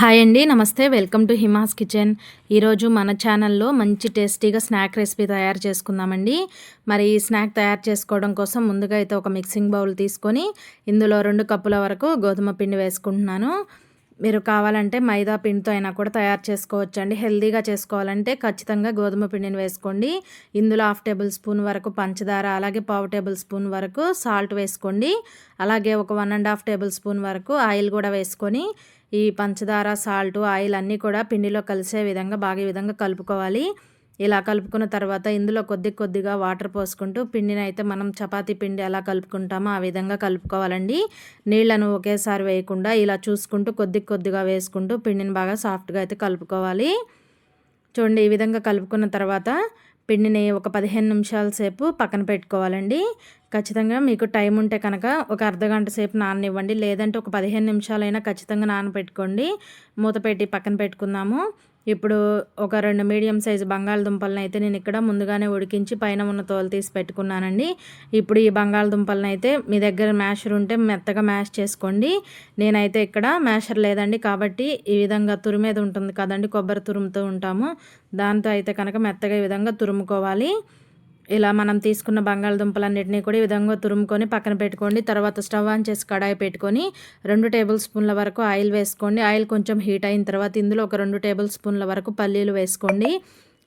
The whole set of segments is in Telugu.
హాయ్ అండి నమస్తే వెల్కమ్ టు హిమాస్ కిచెన్. ఈరోజు మన ఛానల్లో మంచి టేస్టీగా స్నాక్ రెసిపీ తయారు చేసుకుందామండి. మరి ఈ స్నాక్ తయారు చేసుకోవడం కోసం ముందుగా అయితే ఒక మిక్సింగ్ బౌల్ తీసుకొని ఇందులో రెండు కప్పుల వరకు గోధుమ పిండి వేసుకుంటున్నాను. మీరు కావాలంటే మైదా పిండితో అయినా కూడా తయారు చేసుకోవచ్చు అండి హెల్దీగా చేసుకోవాలంటే ఖచ్చితంగా గోధుమ పిండిని వేసుకోండి. ఇందులో హాఫ్ టేబుల్ స్పూన్ వరకు పంచదార అలాగే పావు టేబుల్ స్పూన్ వరకు సాల్ట్ వేసుకోండి. అలాగే ఒక one and half tablespoon వరకు ఆయిల్ కూడా వేసుకొని ఈ పంచదార సాల్ట్ ఆయిల్ అన్నీ కూడా పిండిలో కలిసే విధంగా బాగా విధంగా కలుపుకోవాలి. ఇలా కలుపుకున్న తర్వాత ఇందులో కొద్ది కొద్దిగా వాటర్ పోసుకుంటూ పిండిని అయితే మనం చపాతీ పిండి ఎలా కలుపుకుంటామో ఆ విధంగా కలుపుకోవాలండి. నీళ్ళను ఒకేసారి వేయకుండా ఇలా చూసుకుంటూ కొద్ది కొద్దిగా వేసుకుంటూ పిండిని బాగా సాఫ్ట్గా అయితే కలుపుకోవాలి. చూడండి ఈ విధంగా కలుపుకున్న తర్వాత పిండిని ఒక పదిహేను నిమిషాల సేపు పక్కన పెట్టుకోవాలండి. ఖచ్చితంగా మీకు టైం ఉంటే కనుక ఒక అర్ధ గంట సేపు నాననివ్వండి. లేదంటే ఒక పదిహేను నిమిషాలైనా ఖచ్చితంగా నానబెట్టుకోండి. మూత పెట్టి పక్కన పెట్టుకుందాము. ఇప్పుడు ఒక రెండు మీడియం సైజు బంగాళదుంపలను అయితే నేను ఇక్కడ ముందుగానే ఉడికించి పైన ఉన్న తోలు తీసి పెట్టుకున్నానండి. ఇప్పుడు ఈ బంగాళదుంపలను అయితే మీ దగ్గర మ్యాషర్ ఉంటే మెత్తగా మ్యాష్ చేసుకోండి. నేనైతే ఇక్కడ మ్యాషర్ లేదండి కాబట్టి ఈ విధంగా తురిమేది ఉంటుంది కదండి కొబ్బరి తురుముతూ ఉంటాము. దాంతో అయితే కనుక మెత్తగా ఈ విధంగా తురుముకోవాలి. ఇలా మనం తీసుకున్న బంగాళదుంపలన్నింటినీ కూడా ఈ విధంగా తురుముకొని పక్కన పెట్టుకోండి. తర్వాత స్టవ్ ఆన్ చేసి కడాయి పెట్టుకొని రెండు టేబుల్ స్పూన్ల వరకు ఆయిల్ వేసుకోండి. ఆయిల్ కొంచెం హీట్ అయిన తర్వాత ఇందులో ఒక రెండు టేబుల్ స్పూన్ల వరకు పల్లీలు వేసుకోండి.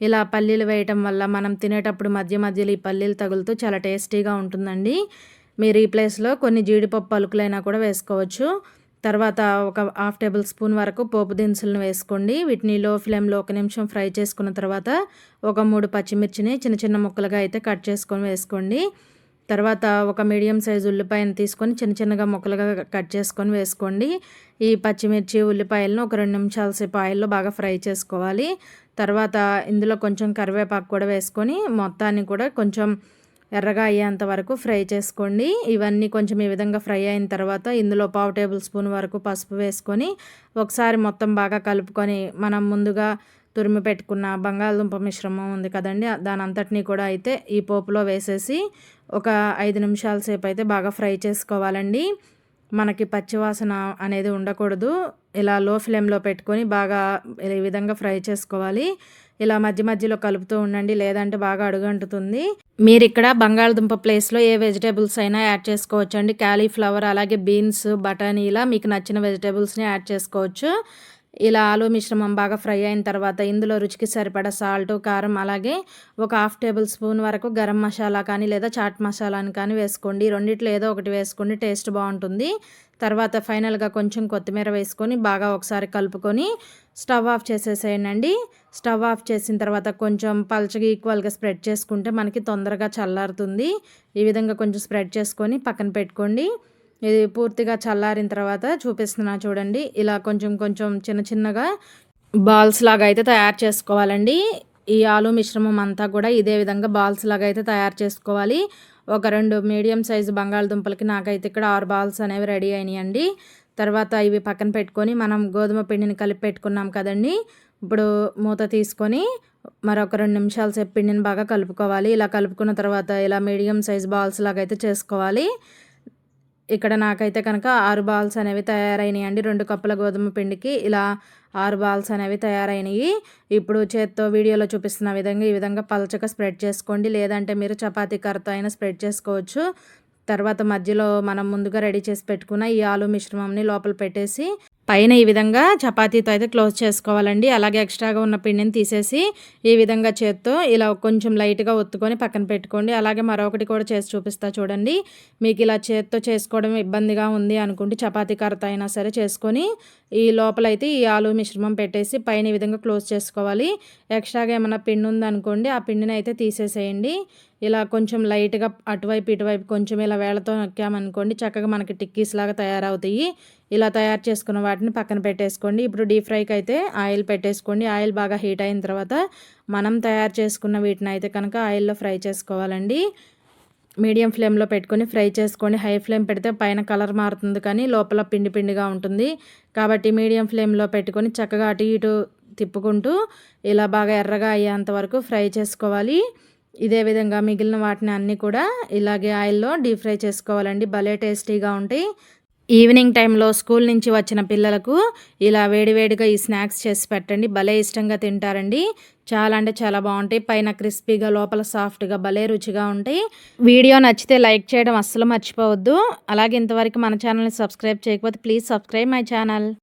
ఇలా పల్లీలు వేయటం వల్ల మనం తినేటప్పుడు మధ్య మధ్యలో ఈ పల్లీలు తగులుతూ చాలా టేస్టీగా ఉంటుందండి. మీరు ఈ ప్లేస్లో కొన్ని జీడిపప్పు పలుకులైనా కూడా వేసుకోవచ్చు. తర్వాత ఒక హాఫ్ టేబుల్ స్పూన్ వరకు పోపు దినుసులను వేసుకోండి. వీటిని లో ఫ్లేమ్లో ఒక నిమిషం ఫ్రై చేసుకున్న తర్వాత ఒక మూడు పచ్చిమిర్చిని చిన్న చిన్న ముక్కలుగా అయితే కట్ చేసుకొని వేసుకోండి. తర్వాత ఒక మీడియం సైజు ఉల్లిపాయను తీసుకొని చిన్న చిన్నగా ముక్కలుగా కట్ చేసుకొని వేసుకోండి. ఈ పచ్చిమిర్చి ఉల్లిపాయలను ఒక రెండు నిమిషాల సేపు ఆయిల్లో బాగా ఫ్రై చేసుకోవాలి. తర్వాత ఇందులో కొంచెం కరివేపాకు కూడా వేసుకొని మొత్తాన్ని కూడా కొంచెం ఎర్రగా అయ్యేంత వరకు ఫ్రై చేసుకోండి. ఇవన్నీ కొంచెం ఈ విధంగా ఫ్రై అయిన తర్వాత ఇందులో పావు టేబుల్ స్పూన్ వరకు పసుపు వేసుకొని ఒకసారి మొత్తం బాగా కలుపుకొని మనం ముందుగా తురిమి పెట్టుకున్న బంగాళదుంప మిశ్రమం ఉంది కదండి దాని అంతటినీ కూడా అయితే ఈ పోపులో వేసేసి ఒక ఐదు నిమిషాల సేపు అయితే బాగా ఫ్రై చేసుకోవాలండి. మనకి పచ్చివాసన అనేది ఉండకూడదు. ఇలా లో ఫ్లేమ్లో పెట్టుకొని బాగా ఈ విధంగా ఫ్రై చేసుకోవాలి. ఇలా మధ్య మధ్యలో కలుపుతూ ఉండండి లేదంటే బాగా అడుగంటుతుంది. మీరు ఇక్కడ బంగాళదుంప ప్లేస్లో ఏ వెజిటేబుల్స్ అయినా యాడ్ చేసుకోవచ్చు అండి క్యాలీఫ్లవర్ అలాగే బీన్స్ బఠానీ ఇలా మీకు నచ్చిన వెజిటేబుల్స్ని యాడ్ చేసుకోవచ్చు. ఇలా ఆలు మిశ్రమం బాగా ఫ్రై అయిన తర్వాత ఇందులో రుచికి సరిపడా సాల్ట్ కారం అలాగే ఒక హాఫ్ టేబుల్ స్పూన్ వరకు గరం మసాలా కానీ లేదా చాట్ మసాలాని కానీ వేసుకోండి. రెండిట్లో ఏదో ఒకటి వేసుకోండి టేస్ట్ బాగుంటుంది. తర్వాత ఫైనల్గా కొంచెం కొత్తిమీర వేసుకొని బాగా ఒకసారి కలుపుకొని స్టవ్ ఆఫ్ చేసేసేయండి. స్టవ్ ఆఫ్ చేసిన తర్వాత కొంచెం పల్చగా ఈక్వల్గా స్ప్రెడ్ చేసుకుంటే మనకి తొందరగా చల్లారుతుంది. ఈ విధంగా కొంచెం స్ప్రెడ్ చేసుకొని పక్కన పెట్టుకోండి. ఇది పూర్తిగా చల్లారిన తర్వాత చూపిస్తున్నా చూడండి. ఇలా కొంచెం కొంచెం చిన్న చిన్నగా బాల్స్ లాగా అయితే తయారు చేసుకోవాలండి. ఈ ఆలు మిశ్రమం అంతా కూడా ఇదే విధంగా బాల్స్ లాగా అయితే తయారు చేసుకోవాలి. ఒక రెండు మీడియం సైజు బంగాళదుంపలకి నాకైతే ఇక్కడ ఆరు బాల్స్ అనేవి రెడీ అయినాయండి. తర్వాత ఇవి పక్కన పెట్టుకొని మనం గోధుమ పిండిని కలిపి పెట్టుకున్నాం కదండి. ఇప్పుడు మూత తీసుకొని మరొక రెండు నిమిషాల సేపు పిండిని బాగా కలుపుకోవాలి. ఇలా కలుపుకున్న తర్వాత ఇలా మీడియం సైజ్ బాల్స్ లాగా అయితే చేసుకోవాలి. ఇక్కడ నాకైతే కనుక ఆరు బాల్స్ అనేవి తయారైనాయి అండి. రెండు కప్పుల గోధుమ పిండికి ఇలా ఆరు బాల్స్ అనేవి తయారైనవి ఇప్పుడు చేత్తో వీడియోలో చూపిస్తున్న విధంగా ఈ విధంగా పలచగా స్ప్రెడ్ చేసుకోండి. లేదంటే మీరు చపాతీ కర్రతో అయినా స్ప్రెడ్ చేసుకోవచ్చు. తర్వాత మధ్యలో మనం ముందుగా రెడీ చేసి పెట్టుకున్న ఈ ఆలు మిశ్రమంని లోపల పెట్టేసి పైన ఈ విధంగా చపాతీతో అయితే క్లోజ్ చేసుకోవాలండి. అలాగే ఎక్స్ట్రాగా ఉన్న పిండిని తీసేసి ఈ విధంగా చేత్తో ఇలా కొంచెం లైట్గా ఒత్తుకొని పక్కన పెట్టుకోండి. అలాగే మరొకటి కూడా చేసి చూపిస్తా చూడండి. మీకు ఇలా చేత్తో చేసుకోవడం ఇబ్బందిగా ఉంది అనుకుంటే చపాతీ కరత అయినా సరే చేసుకొని ఈ లోపలైతే ఈ ఆలు మిశ్రమం పెట్టేసి పైన ఈ విధంగా క్లోజ్ చేసుకోవాలి. ఎక్స్ట్రాగా ఏమైనా పిండి ఉందనుకోండి ఆ పిండిని అయితే తీసేసేయండి. ఇలా కొంచెం లైట్గా అటువైపు ఇటువైపు కొంచెం ఇలా వేళతో నొక్కామనుకోండి చక్కగా మనకి టిక్కీస్ లాగా తయారవుతాయి. ఇలా తయారు చేసుకున్న వాటిని పక్కన పెట్టేసుకోండి. ఇప్పుడు డీప్ ఫ్రైకి అయితే ఆయిల్ పెట్టేసుకోండి. ఆయిల్ బాగా హీట్ అయిన తర్వాత మనం తయారు చేసుకున్న వీటిని అయితే కనుక ఆయిల్లో ఫ్రై చేసుకోవాలండి. మీడియం ఫ్లేమ్లో పెట్టుకొని ఫ్రై చేసుకోండి. హై ఫ్లేమ్ పెడితే పైన కలర్ మారుతుంది కానీ లోపల పిండి పిండిగా ఉంటుంది. కాబట్టి మీడియం ఫ్లేమ్లో పెట్టుకొని చక్కగా అటు ఇటు తిప్పుకుంటూ ఇలా బాగా ఎర్రగా అయ్యేంత వరకు ఫ్రై చేసుకోవాలి. ఇదే విధంగా మిగిలిన వాటిని అన్నీ కూడా ఇలాగే ఆయిల్లో డీప్ ఫ్రై చేసుకోవాలండి. భలే టేస్టీగా ఉంటాయి. ఈవినింగ్ టైంలో స్కూల్ నుంచి వచ్చిన పిల్లలకు ఇలా వేడివేడిగా ఈ స్నాక్స్ చేసి పెట్టండి. భలే ఇష్టంగా తింటారండి. చాలా అంటే చాలా బాగుంటాయి. పైన క్రిస్పీగా లోపల సాఫ్ట్గా భలే రుచిగా ఉంటాయి. వీడియో నచ్చితే లైక్ చేయడం అస్సలు మర్చిపోవద్దు. అలాగే ఇంతవరకు మన ఛానల్ని సబ్స్క్రైబ్ చేయకపోతే ప్లీజ్ సబ్స్క్రైబ్ మై ఛానల్.